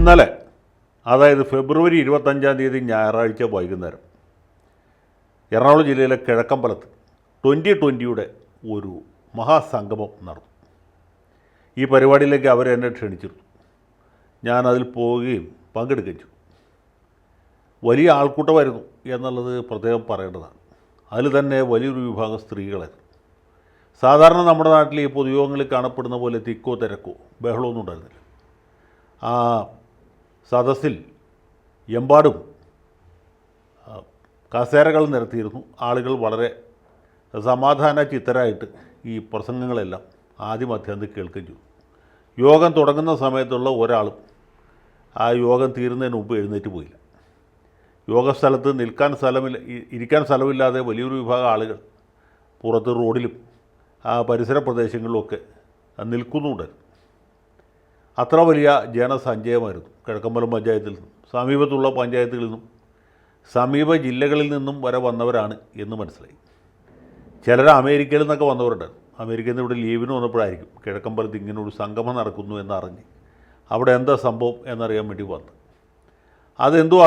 ഇന്നലെ അതായത് ഫെബ്രുവരി ഇരുപത്തഞ്ചാം തീയതി ഞായറാഴ്ച വൈകുന്നേരം എറണാകുളം ജില്ലയിലെ കിഴക്കമ്പലത്ത് ട്വന്റി ട്വന്റിയുടെ ഒരു മഹാസംഗമം നടന്നു. ഈ പരിപാടിയിലേക്ക് അവരെന്നെ ക്ഷണിച്ചിരുന്നു. ഞാനതിൽ പോവുകയും പങ്കെടുക്കുകയും ചെയ്തു. വലിയ ആൾക്കൂട്ടമായിരുന്നു എന്നുള്ളത് പ്രത്യേകം പറയേണ്ടതാണ്. അതിൽ തന്നെ വലിയൊരു വിഭാഗം സ്ത്രീകളായിരുന്നു. സാധാരണ നമ്മുടെ നാട്ടിൽ ഈ പൊതുയോഗങ്ങളിൽ കാണപ്പെടുന്ന പോലെ തിക്കോ തിരക്കോ ബഹളമൊന്നും ഉണ്ടായിരുന്നില്ല. ആ സദസ്സിൽ എമ്പാടും കസേരകൾ നിരത്തിയിരുന്നു. ആളുകൾ വളരെ സമാധാന ചിത്തരായിട്ട് ഈ പ്രസംഗങ്ങളെല്ലാം ആദ്യം അധ്യാന്തി കേൾക്കുകയും ചെയ്തു. യോഗം തുടങ്ങുന്ന സമയത്തുള്ള ഒരാളും ആ യോഗം തീരുന്നതിന് മുമ്പ് എഴുന്നേറ്റ് പോയില്ല. യോഗസ്ഥലത്ത് നിൽക്കാൻ സ്ഥലമില്ല ഇരിക്കാൻ സ്ഥലമില്ലാതെ വലിയൊരു വിഭാഗം ആളുകൾ പുറത്ത് റോഡിലും ആ പരിസര പ്രദേശങ്ങളിലുമൊക്കെ നിൽക്കുന്നുണ്ടായിരുന്നു അത്ര വലിയ ജനസഞ്ചയമായിരുന്നു. കിഴക്കമ്പലം പഞ്ചായത്തിൽ നിന്നും സമീപത്തുള്ള പഞ്ചായത്തുകളിൽ നിന്നും സമീപ ജില്ലകളിൽ നിന്നും വരെ വന്നവരാണ് എന്ന് മനസ്സിലായി. ചിലർ അമേരിക്കയിൽ നിന്നൊക്കെ വന്നവരുണ്ടായിരുന്നു അമേരിക്കയിൽ നിന്ന് ഇവിടെ ലീവിന് വന്നപ്പോഴായിരിക്കും കിഴക്കമ്പലത്ത് ഇങ്ങനെ ഒരു സംഗമം നടക്കുന്നു എന്നറിഞ്ഞ് അവിടെ എന്താ സംഭവം എന്നറിയാൻ വേണ്ടി വന്നു അതെന്തോ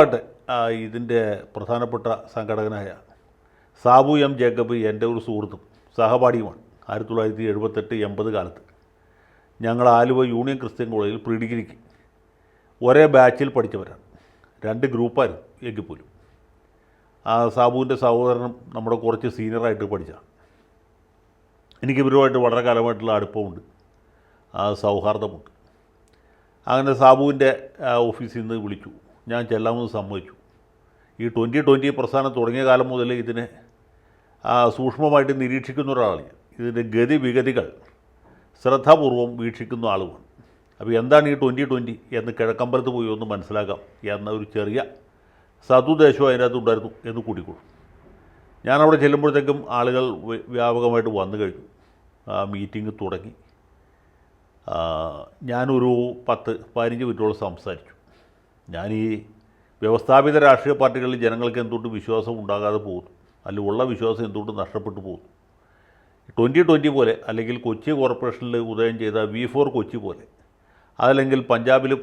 ആ, ഇതിന്റെ പ്രധാനപ്പെട്ട സംഘടകനായ സാബു എം ജേക്കബ് എന്റെ ഒരു സുഹൃത്തും സഹപാഠിയുമാണ്. ആയിരത്തി തൊള്ളായിരത്തി എഴുപത്തെട്ട് എൺപത് കാലത്ത്. ഞങ്ങൾ ആലുവ യൂണിയൻ ക്രിസ്ത്യൻ കോളേജിൽ പ്രീ ഡിഗ്രിക്ക് ഒരേ ബാച്ചിൽ പഠിച്ചവരാണ്. രണ്ട് ഗ്രൂപ്പായിരുന്നു എങ്കിൽ പോലും. ആ സാബുവിന്റെ സഹോദരനും നമ്മുടെ കുറച്ച് സീനിയറായിട്ട് പഠിച്ചതാണ്. എനിക്ക് ഇവരുമായിട്ട് വളരെ കാലമായിട്ടുള്ള അടുപ്പമുണ്ട്. ആ സൗഹാർദ്ദമുണ്ട്. അങ്ങനെ സാബുവിന്റെ ഓഫീസിൽ നിന്ന് വിളിച്ചു. ഞാൻ ചെല്ലാമെന്ന് സമ്മതിച്ചു. ഈ ട്വന്റി ട്വന്റി പ്രസ്ഥാനം തുടങ്ങിയ കാലം മുതൽ ഇതിനെ സൂക്ഷ്മമായിട്ട് നിരീക്ഷിക്കുന്ന ഒരാളാണ് ഇതിന്റെ ഗതിവിഗതികൾ ശ്രദ്ധാപൂർവം വീക്ഷിക്കുന്ന ആളുമാണ്. അപ്പോൾ എന്താണ് ഈ ട്വന്റി ട്വന്റി എന്ന് കിഴക്കമ്പലത്ത് പോയി ഒന്ന് മനസ്സിലാക്കാം എന്ന ഒരു ചെറിയ സതുദ്ദേശവും അതിനകത്ത് ഉണ്ടായിരുന്നു എന്ന് കൂടിക്കൊള്ളു. ഞാനവിടെ ചെല്ലുമ്പോഴത്തേക്കും ആളുകൾ വ്യാപകമായിട്ട് വന്നു കഴിഞ്ഞു. ആ മീറ്റിംഗ് തുടങ്ങി. ഞാനൊരു പത്ത് പതിനഞ്ച് മിനിറ്റോളം സംസാരിച്ചു. ഞാൻ ഈ വ്യവസ്ഥാപിത രാഷ്ട്രീയ പാർട്ടികളിൽ ജനങ്ങൾക്ക് എന്തുകൊണ്ട് വിശ്വാസം ഉണ്ടാകാതെ പോകുന്നു? അല്ല ഉള്ള വിശ്വാസം എന്തുകൊണ്ട് നഷ്ടപ്പെട്ടു പോകുന്നു? ട്വന്റി ട്വന്റി പോലെ അല്ലെങ്കിൽ കൊച്ചി കോർപ്പറേഷനിൽ ഉദയം ചെയ്ത വി ഫോർ കൊച്ചി പോലെ. അതല്ലെങ്കിൽ പഞ്ചാബിലും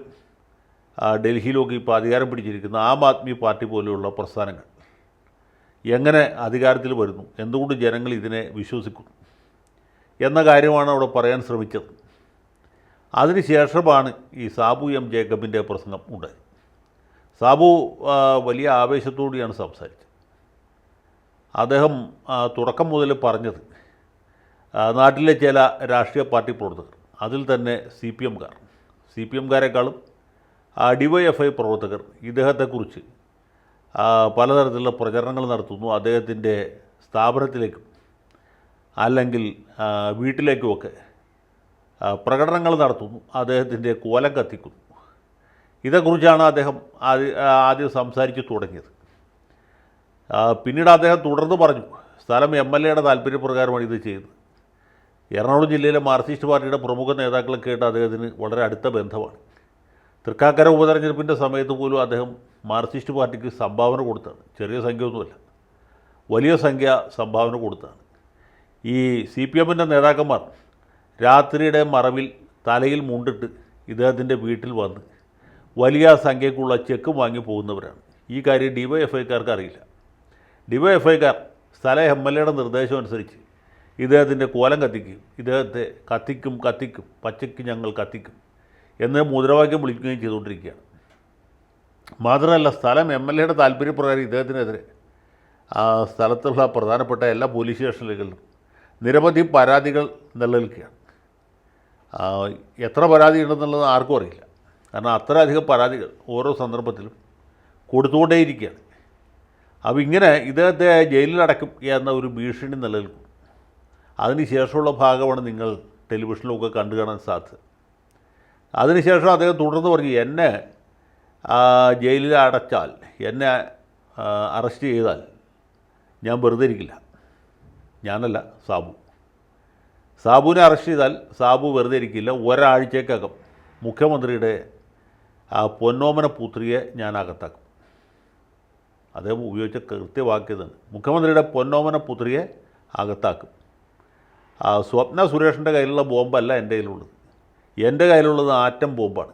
ഡൽഹിയിലുമൊക്കെ ഇപ്പോൾ അധികാരം പിടിച്ചിരിക്കുന്ന ആം ആദ്മി പാർട്ടി പോലെയുള്ള പ്രസ്ഥാനങ്ങൾ. എങ്ങനെ അധികാരത്തിൽ വരുന്നു? എന്തുകൊണ്ട് ജനങ്ങൾ ഇതിനെ വിശ്വസിക്കുന്നു? എന്ന കാര്യമാണ് അവിടെ പറയാൻ ശ്രമിച്ചത്. അതിനുശേഷമാണ് ഈ സാബു എം ജേക്കബിന്റെ പ്രസംഗം ഉണ്ടായത്. സാബു വലിയ ആവേശത്തോടെയാണ് സംസാരിച്ചത്. അദ്ദേഹം തുടക്കം മുതൽ പറഞ്ഞത് നാട്ടിലെ ചില രാഷ്ട്രീയ പാർട്ടി പ്രവർത്തകർ അതിൽ തന്നെ സി പി എംകാർ സി പി എംകാരെക്കാളും ഡി വൈ എഫ് ഐ പ്രവർത്തകർ ഇദ്ദേഹത്തെക്കുറിച്ച് പലതരത്തിലുള്ള പ്രചരണങ്ങൾ നടത്തുന്നു. അദ്ദേഹത്തിന്റെ സ്ഥാപനത്തിലേക്കും അല്ലെങ്കിൽ വീട്ടിലേക്കുമൊക്കെ പ്രകടനങ്ങൾ നടത്തുന്നു. അദ്ദേഹത്തിന്റെ കോലം കത്തിക്കുന്നു. ഇതേക്കുറിച്ചാണ് അദ്ദേഹം ആദ്യ ആദ്യം സംസാരിച്ച് തുടങ്ങിയത്. പിന്നീട് അദ്ദേഹം തുടർന്ന് പറഞ്ഞു സ്ഥലം എം എൽ എയുടെ താല്പര്യപ്രകാരമാണ് ഇത് ചെയ്തത് എറണാകുളം ജില്ലയിലെ മാർക്സിസ്റ്റ് പാർട്ടിയുടെ പ്രമുഖ നേതാക്കളൊക്കെ ആയിട്ട് അദ്ദേഹത്തിന് വളരെ അടുത്ത ബന്ധമാണ്. തൃക്കാക്കര ഉപതെരഞ്ഞെടുപ്പിന്റെ സമയത്ത് പോലും അദ്ദേഹം മാർക്സിസ്റ്റ് പാർട്ടിക്ക് സംഭാവന കൊടുത്താണ്. ചെറിയ സംഖ്യയൊന്നുമല്ല വലിയ സംഖ്യ സംഭാവന കൊടുത്താണ്. ഈ സി പി എമ്മിന്റെ നേതാക്കന്മാർ രാത്രിയുടെ മറവിൽ തലയിൽ മുണ്ടിട്ട് ഇദ്ദേഹത്തിന്റെ വീട്ടിൽ വന്ന് വലിയ സംഖ്യക്കുള്ള ചെക്ക് വാങ്ങി പോകുന്നവരാണ്. ഈ കാര്യം ഡി വൈ എഫ് ഐക്കാർക്ക് അറിയില്ല. ഡി വൈ എഫ് ഐക്കാർ സ്ഥല എം എൽ എയുടെ നിർദ്ദേശം അനുസരിച്ച് ഇദ്ദേഹത്തിന്റെ കോലം കത്തിക്കും. ഇദ്ദേഹത്തെ കത്തിക്കും കത്തിക്കും. പച്ചയ്ക്ക് ഞങ്ങൾ കത്തിക്കും. എന്ന് മുദ്രാവാക്യം വിളിക്കുകയും ചെയ്തുകൊണ്ടിരിക്കുകയാണ്. മാത്രമല്ല സ്ഥലം എം എൽ എയുടെ താല്പര്യപ്രകാരം ഇദ്ദേഹത്തിനെതിരെ ആ സ്ഥലത്തുള്ള പ്രധാനപ്പെട്ട എല്ലാ പോലീസ് സ്റ്റേഷനുകളിലും നിരവധി പരാതികൾ നിലനിൽക്കുകയാണ്. എത്ര പരാതി ഉണ്ടെന്നുള്ളത് ആർക്കും അറിയില്ല. കാരണം അത്രയധികം പരാതികൾ ഓരോ സന്ദർഭത്തിലും കൊടുത്തുകൊണ്ടേയിരിക്കുകയാണ്. അപ്പോൾ ഇങ്ങനെ ഇദ്ദേഹത്തെ ജയിലിലടക്കും എന്ന ഒരു ഭീഷണി നിലനിൽക്കും. അതിനുശേഷമുള്ള ഭാഗമാണ് നിങ്ങൾ ടെലിവിഷനിലൊക്കെ കണ്ടു കാണാൻ സാധ്യത. അതിനുശേഷം അദ്ദേഹം തുടർന്ന് പറഞ്ഞു എന്നെ ജയിലിൽ അടച്ചാൽ എന്നെ അറസ്റ്റ് ചെയ്താൽ ഞാൻ വെറുതെ ഇരിക്കില്ല. ഞാനല്ല സാബു. സാബുവിനെ അറസ്റ്റ് ചെയ്താൽ സാബു വെറുതെ ഇരിക്കില്ല. ഒരാഴ്ചക്കകം മുഖ്യമന്ത്രിയുടെ ആ പൊന്നോമന പുത്രിയെ ഞാൻ അകത്താക്കും. അദ്ദേഹം ഉപയോഗിച്ച കൃത്യവാക്യതാണ് മുഖ്യമന്ത്രിയുടെ പൊന്നോമന പുത്രിയെ അകത്താക്കും. സ്വപ്ന സുരേഷിന്റെ കയ്യിലുള്ള ബോംബല്ല എന്റെ കയ്യിലുള്ളത്. എന്റെ കയ്യിലുള്ളത് ആറ്റം ബോംബാണ്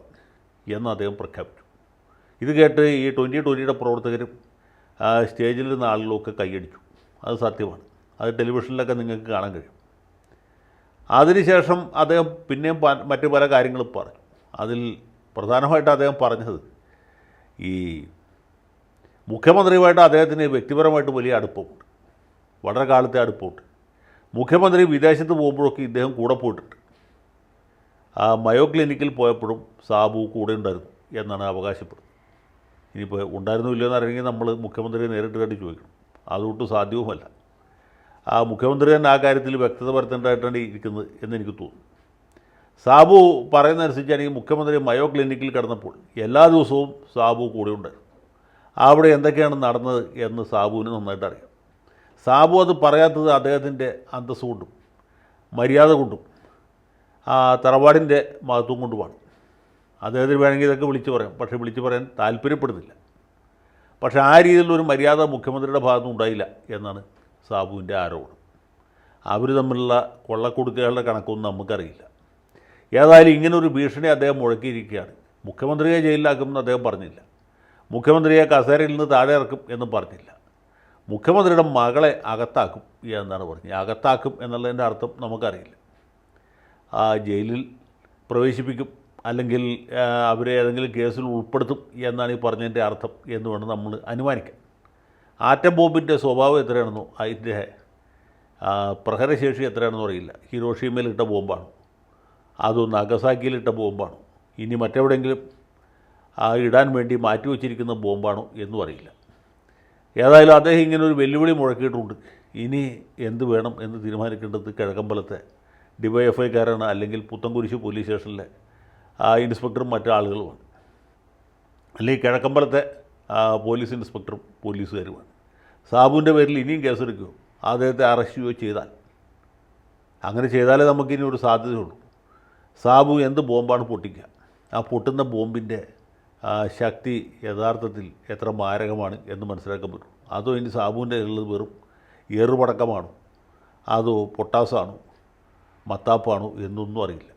എന്ന് അദ്ദേഹം പ്രഖ്യാപിച്ചു. ഇത് കേട്ട് ഈ ട്വന്റി ട്വന്റിയുടെ പ്രവർത്തകരും സ്റ്റേജിലിരുന്ന ആളുകളൊക്കെ കൈയടിച്ചു. അത് സത്യമാണ്. അത് ടെലിവിഷനിലൊക്കെ നിങ്ങൾക്ക് കാണാൻ കഴിയും. അതിനുശേഷം അദ്ദേഹം പിന്നെയും മറ്റു പല കാര്യങ്ങളും പറഞ്ഞു. അതിൽ പ്രധാനമായിട്ട് അദ്ദേഹം പറഞ്ഞത് ഈ മുഖ്യമന്ത്രിയുമായിട്ട് അദ്ദേഹത്തിന് വ്യക്തിപരമായിട്ട് വലിയ അടുപ്പമുണ്ട്. വളരെ കാലത്തെ അടുപ്പമുണ്ട്. മുഖ്യമന്ത്രി വിദേശത്ത് പോകുമ്പോഴൊക്കെ ഇദ്ദേഹം കൂടെ പോയിട്ടുണ്ട്. ആ മയോ ക്ലിനിക്കിൽ പോയപ്പോഴും സാബു കൂടെ ഉണ്ടായിരുന്നു എന്നാണ് അവകാശപ്പെടുന്നത്. ഇനിയിപ്പോൾ ഉണ്ടായിരുന്നു ഇല്ലയോ എന്ന് അറിയണമെങ്കിൽ നമ്മൾ മുഖ്യമന്ത്രിയെ നേരിട്ട് കണ്ട് ചോദിക്കണം. അതുകൊണ്ട് സാധ്യവുമല്ല ആ മുഖ്യമന്ത്രി തന്നെ ആ കാര്യത്തിൽ വ്യക്തത വരുത്തേണ്ടതായിട്ടാണ് ഇരിക്കുന്നത് എന്നെനിക്ക് തോന്നുന്നു. സാബു പറയുന്നതനുസരിച്ചാണെങ്കിൽ മുഖ്യമന്ത്രി മയോ ക്ലിനിക്കിൽ കിടന്നപ്പോൾ എല്ലാ ദിവസവും സാബു കൂടെ ഉണ്ടായിരുന്നു. അവിടെ എന്തൊക്കെയാണ് നടന്നത് എന്ന് സാബുവിന് നന്നായിട്ട് അറിയാം. സാബു അത് പറയാത്തത് അദ്ദേഹത്തിന്റെ അന്തസ്സ് കൊണ്ടും മര്യാദ കൊണ്ടും ആ തറവാടിന്റെ മഹത്വം കൊണ്ടുമാണ്. അദ്ദേഹത്തിന് വേണമെങ്കിൽ ഇതൊക്കെ വിളിച്ചു പറയാം. പക്ഷേ വിളിച്ചു പറയാൻ താല്പര്യപ്പെടുന്നില്ല. പക്ഷേ ആ രീതിയിലുള്ളൊരു മര്യാദ മുഖ്യമന്ത്രിയുടെ ഭാഗത്തുനിന്ന് ഉണ്ടായില്ല എന്നാണ് സാബുവിന്റെ ആരോപണം. അവർ തമ്മിലുള്ള കൊള്ളക്കൊടുക്കുകളുടെ കണക്കൊന്നും നമുക്കറിയില്ല. ഏതായാലും ഇങ്ങനൊരു ഭീഷണി അദ്ദേഹം മുഴക്കിയിരിക്കുകയാണ്. മുഖ്യമന്ത്രിയെ ജയിലിലാക്കുമെന്ന് അദ്ദേഹം പറഞ്ഞില്ല. മുഖ്യമന്ത്രിയെ കസേരയിൽ നിന്ന് താഴെ ഇറക്കും എന്നും പറഞ്ഞില്ല. മുഖ്യമന്ത്രിയുടെ മകളെ അകത്താക്കും എന്നാണ് പറഞ്ഞത്. അകത്താക്കും എന്നുള്ളതിന്റെ അർത്ഥം നമുക്കറിയില്ല. ആ ജയിലിൽ പ്രവേശിപ്പിക്കും അല്ലെങ്കിൽ അവരെ ഏതെങ്കിലും കേസിൽ ഉൾപ്പെടുത്തും എന്നാണ് ഈ പറഞ്ഞതിന്റെ അർത്ഥം എന്ന് വേണം നമ്മൾ അനുമാനിക്കാൻ. ആറ്റം ബോംബിന്റെ സ്വഭാവം എത്രയാണെന്നോ അതിന്റെ പ്രഹരശേഷി എത്രയാണെന്നോ അറിയില്ല. ഹിരോഷിമയിലിട്ട ബോംബാണ്. അതും നഗസാക്കിയിലിട്ട ബോംബാണോ. ഇനി മറ്റെവിടെയെങ്കിലും ഇടാൻ വേണ്ടി മാറ്റിവെച്ചിരിക്കുന്ന ബോംബാണോ എന്നും അറിയില്ല. ഏതായാലും അദ്ദേഹം ഇങ്ങനെ ഒരു വെല്ലുവിളി മുഴക്കിയിട്ടുണ്ട്. ഇനി എന്ത് വേണം എന്ന് തീരുമാനിക്കേണ്ടത് കിഴക്കമ്പലത്തെ ഡിവൈഎഫ്ഐക്കാരാണ് അല്ലെങ്കിൽ പുത്തൻകുരിശ് പോലീസ് സ്റ്റേഷനിലെ ആ ഇൻസ്പെക്ടറും മറ്റാളുകളുമാണ് അല്ലെങ്കിൽ കിഴക്കമ്പലത്തെ പോലീസ് ഇൻസ്പെക്ടറും പോലീസുകാരുമാണ്. സാബുവിന്റെ പേരിൽ ഇനിയും കേസെടുക്കുകയോ അദ്ദേഹത്തെ അറസ്റ്റ് ചെയ്യുകയോ ചെയ്താൽ. അങ്ങനെ ചെയ്താലേ നമുക്കിനി ഒരു സാധ്യതയുള്ളൂ. സാബു എന്ത് ബോംബാണ് പൊട്ടിക്കുക? ആ പൊട്ടുന്ന ബോംബിന്റെ ശക്തി യഥാർത്ഥത്തിൽ എത്ര മാരകമാണ് എന്ന് മനസ്സിലാക്കാൻ പറ്റും. അതോ ഇനി സാബുവിന്റെ ഉള്ളത് വെറും ഏറുപടക്കമാണോ? അതോ പൊട്ടാസാണോ? മത്താപ്പാണോ? എന്നൊന്നും അറിയില്ല.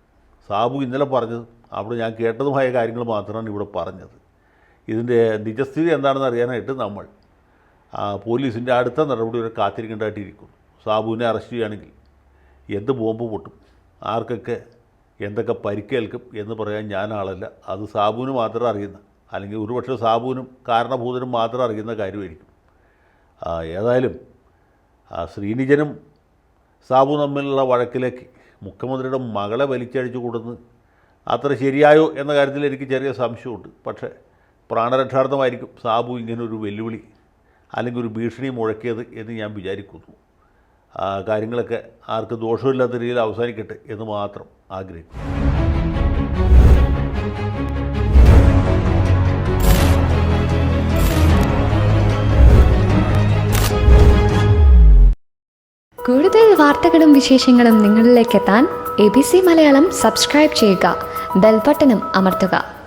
സാബു ഇന്നലെ പറഞ്ഞത് അവിടെ ഞാൻ കേട്ടതുമായ കാര്യങ്ങൾ മാത്രമാണ് ഇവിടെ പറഞ്ഞത്. ഇതിന്റെ നിജസ്ഥിതി എന്താണെന്ന് അറിയാനായിട്ട് നമ്മൾ പോലീസിന്റെ അടുത്ത നടപടി വരെ കാത്തിരിക്കേണ്ടതായിട്ടിരിക്കുന്നു. സാബുവിനെ അറസ്റ്റ് ചെയ്യുകയാണെങ്കിൽ എന്ത് ബോംബ് പൊട്ടും? ആർക്കൊക്കെ എന്തൊക്കെ പരിക്കേൽക്കും എന്ന് പറയാൻ ഞാൻ അത് സാബുവിന് മാത്രം അറിയുന്ന അല്ലെങ്കിൽ ഒരുപക്ഷെ സാബുവിനും കാരണഭൂതനും മാത്രം അറിയുന്ന കാര്യമായിരിക്കും. ഏതായാലും ശ്രീനിജനും സാബു തമ്മിലുള്ള വഴക്കിലേക്ക് മുഖ്യമന്ത്രിയുടെ മകളെ വലിച്ചഴിച്ചു കൊടുത്ത് അത്ര ശരിയായോ എന്ന കാര്യത്തിൽ എനിക്ക് ചെറിയ സംശയമുണ്ട്. പക്ഷേ പ്രാണരക്ഷാർത്ഥമായിരിക്കും സാബു ഇങ്ങനെ ഒരു വെല്ലുവിളി അല്ലെങ്കിൽ ഒരു ഭീഷണി മുഴക്കിയത് എന്ന് ഞാൻ വിചാരിക്കുന്നു. കാര്യങ്ങളൊക്കെ ആർക്ക് ദോഷമില്ലാത്ത രീതിയിൽ അവസാനിക്കട്ടെ എന്ന് മാത്രം ആഗ്രഹിക്കും കൂടുതൽ വാർത്തകളും വിശേഷങ്ങളും നിങ്ങളിലേക്ക് എത്താൻ A B C Malayalam subscribe ചെയ്യുക ബെൽബട്ടനും അമർത്തുക.